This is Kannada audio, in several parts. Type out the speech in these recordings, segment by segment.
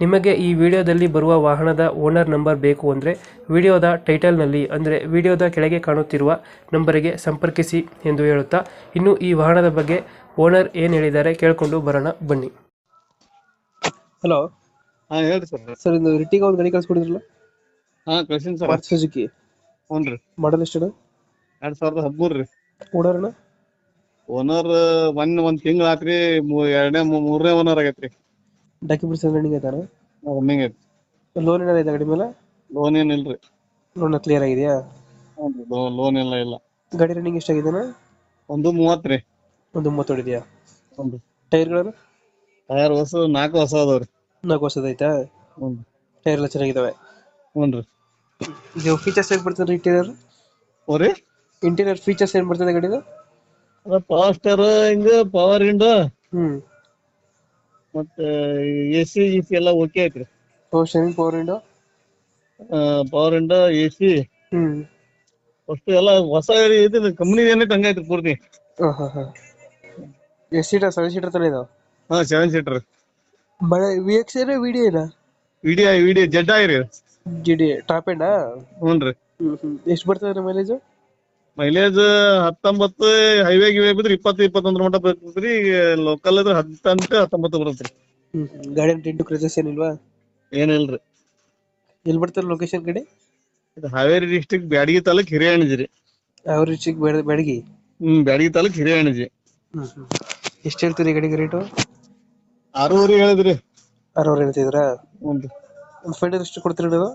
ನಿಮಗೆ ಈ ವಿಡಿಯೋದಲ್ಲಿ ಬರುವ ವಾಹನದ ಓನರ್ ನಂಬರ್ ಬೇಕು ಅಂದರೆ ವಿಡಿಯೋದ ಟೈಟಲ್ನಲ್ಲಿ ಅಂದರೆ ವಿಡಿಯೋದ ಕೆಳಗೆ ಕಾಣುತ್ತಿರುವ ನಂಬರಿಗೆ ಸಂಪರ್ಕಿಸಿ ಎಂದು ಹೇಳುತ್ತಾ ಇನ್ನು ಈ ವಾಹನದ ಬಗ್ಗೆ ಓನರ್ ಏನು ಹೇಳಿದ್ದಾರೆ ಕೇಳಿಕೊಂಡು ಬರೋಣ ಬನ್ನಿ. ಹಲೋ. ಹಾ ಹೇಳ್ರಿ ಸರ್. ಸರ್ ಇದು ರಿಟಿಗ ಒಂದು ಗಾಡಿ ಕಳಿಸ್ಕೊಡಿದ್ರಲ್ಲ? ಹಾ ಕಳ್ಸಿನಿ ಸರ್. ಮಾರ್ಚ್ ಸುಜುಕಿ ಹ್ಞೂನ್ರಿ ಮಾಡಲ್ ಎಷ್ಟು ಎರಡ್ ಸಾವಿರದ ಹದಿಮೂರು ರೀ. ಓನರ್ನ ಓನರ್ ಒನ್ ಒಂದ್ ತಿಂಗಳ ಆತ್ರಿ ಮೂ- ಎರಡನೇ ಮೂ- ಮೂರನೇ ಓನರ್ ಆಗೈತ್ರಿ. ಡಾಕ್ಯುಮೆಂಟ್ಸ್ ರನ್ನಿಂಗ್ ಐತಾನ? ರನ್ನಿಂಗ್ ಐತಿ. ಲೋನ್ ಏನಾರ ಐತಾ ಗಾಡಿ ಮೇಲೆ? ಲೋನ್ ಏನಿಲ್ರಿ ಲೋನ್ ಕ್ಲಿಯರ್ ಆಗಿದೆಯಾ? ಲೋನ್ ಎಲ್ಲ ಇಲ್ಲ. ಗಾಡಿ ರನ್ನಿಂಗ್ ಎಷ್ಟಾಗಿದೆನಾ ಒಂದು ಮೂವತ್ತು ರೀ. ಒಂದು ಮೂವತ್ತು ಹೊಡಿದೆಯಾ? ಟೈರ್ ಟೈರ್ಗಳನ್ನು ಟೈರ್ ಹೊಸ ನಾಲ್ಕು ಹೊಸ ಅದಾವ್ರಿ. ನಾಲ್ಕು ವರ್ಷದ ಐತಾ? ಹ್ಞೂ ಟೈರ್ ಎಲ್ಲ ಚೆನ್ನಾಗಿದಾವೆ. ರೀ. ಇದು ಫೀಚರ್ಸ್ ಏನ್ ಬರ್ತದೆ ಇಂಟೀರಿಯರ್ ಓರಿ ಇಂಟೀರಿಯರ್ ಫೀಚರ್ಸ್ ಏನ್ ಬರ್ತದೆ ಗಾಡಿದು? ಅದ ಪವರ್ ಸ್ಟಾರ್ ಹಿಂಗ ಪವರ್ ವಿಂಡೋ ಹ್ಮ್. ಮತ್ತೆ ಎಸಿ ಸಿ ಎಲ್ಲಾ ಸಿ ಎಲ್ಲ ಓಕೆ ಐತ್ರಿ. Power steering power window power window AC. C ಹ್ಮ್. ಅಷ್ಟು ಎಲ್ಲ ಹೊಸ ಇದು ಕಂಪ್ನಿ ಏನೈತೆ ಹಂಗೈತ್ರಿ ಪೂರ್ತಿ. ಹಾ ಹಾ ಎಷ್ಟು ಸೀಟರ್ ಸೆವೆನ್ ಸೀಟರ್ ತಾನೇ ಇದಾವ? ಹಾ ಸೆವೆನ್ ಸೀಟರ್ ಬಳೆ ವಿ ಎಕ್ಸ್ ಏನ ವಿಡಿಯೋ ಏನ? ವಿಡಿಯೋ ವಿಡಿಯೋ ಜಡ್ ಆಗಿರಿ ಜಿಡಿ ಟಾಪ್ ಎಂಡಾ ಹ್ಞೂ ರೀ ಎಷ್ಟು ಬರ್ತದೆ ಮೈಲೇಜ್ ಮೈಲೇಜ್ ಹತ್ತೊಂಬತ್ತು ಹೈವೇ ಗಿವೆ ಬಿದ್ರೆ ಇಪ್ಪತ್ತು ಇಪ್ಪತ್ತೊಂದ್ರ ಮಟ್ಟ ಬರ್ತೈತ್ರಿ. ಲೋಕಲ್ ಇದ್ರೆ ಹತ್ತಂಟು ಹತ್ತೊಂಬತ್ತು ಬರುತ್ತೆ. ಹ್ಮ್ ಗಾಡಿ ಟಿಂಟು ಕ್ರಜಸ್ ಏನಿಲ್ವಾ? ಏನಿಲ್ರಿ ಎಲ್ಲಿ ಬರ್ತಾರೆ ಲೊಕೇಶನ್ ಕಡೆ? ಇದು ಹಾವೇರಿ ಡಿಸ್ಟಿಕ್ ಬ್ಯಾಡಗಿ ತಾಲೂಕ್ ಹಿರಿಯಣಜಿ ರೀ. ಹಾವೇರಿ ಬೇಡ ಬೆಡಗಿ ಹ್ಮ್ ಬ್ಯಾಡಗಿ ತಾಲೂಕ್ ಹಿರಿಯಣಜಿ ಎಷ್ಟು ಹೇಳ್ತೀರಿ ಗಾಡಿಗೆ ರೇಟು ಆರೂವರೆ ಹೇಳಿದ್ರಿ. ಆರುವರಿ ಹೇಳ್ತಿದ್ರಾ ಹ್ಞೂ ಒಂದು ಫೈನಲ್ ಎಷ್ಟು ಕೊಡ್ತೀರಿ ನೀವು?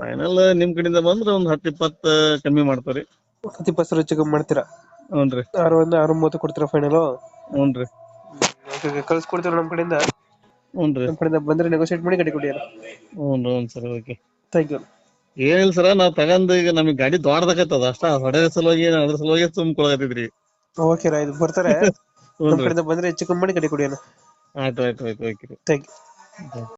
ಫೈನಲ್ ನಿಮ್ ಕಡೆಯಿಂದ ಬಂದ್ರೆ ಒಂದ್ ಹತ್ತು ಇಪ್ಪತ್ತು ಕಮ್ಮಿ ಮಾಡ್ತಾರಿ ಹತ್ತು ಇಪ್ಪತ್ತು ಸಾವಿರ ಹೆಚ್ಚು ಕಮ್ಮಿ ಮಾಡ್ತೀರಾ ಹ್ಞೂನ್ರಿ ಆರು ಒಂದು ಆರು ಮೂವತ್ತು ಕೊಡ್ತೀರಾ ಫೈನಲು ಹ್ಞೂನ್ರಿ ಕಳ್ಸ್ಕೊಡ್ತೀವಿ ನಮ್ಮ ಕಡೆಯಿಂದ? ಹ್ಞೂನ್ರಿ ನಮ್ಮ ಕಡೆಯಿಂದ ಬಂದ್ರೆ ನೆಗೋಸಿಯೇಟ್ ಮಾಡಿ ಗಾಡಿ ಕೊಡಿ ಹ್ಞೂ ಹ್ಞೂ ಸರ್ ಓಕೆ. ಥ್ಯಾಂಕ್ ಯು ಏನಿಲ್ಲ ಸರ ನಾವ್ ತಗಂದ್ ಈಗ ನಮಗೆ ಗಾಡಿ ದೊಡ್ಡದಾಗತ್ತದ ಅಷ್ಟ ಹೊಡೆ ಸಲುವಾಗಿ ಅದ್ರ ಸಲುವಾಗಿ ತುಂಬ್ಕೊಳಕತ್ತಿದ್ರಿ ಓಕೆ ರಾಯ ಇದು ಬರ್ತಾರೆ. ನಮ್ಮ ಹ್ಞೂನ್ರಿ ಕಡೆಯಿಂದ ಬಂದ್ರೆ ಹೆಚ್ಚು ಕಮ್ಮಿ ಮಾಡಿ ಗಾಡಿ ಕೊಡಿ ಆಯ್ತು ಆಯ್ತು ಆಯ್ತು ಓಕೆ. ಥ್ಯಾಂಕ್ ಯು ರೀ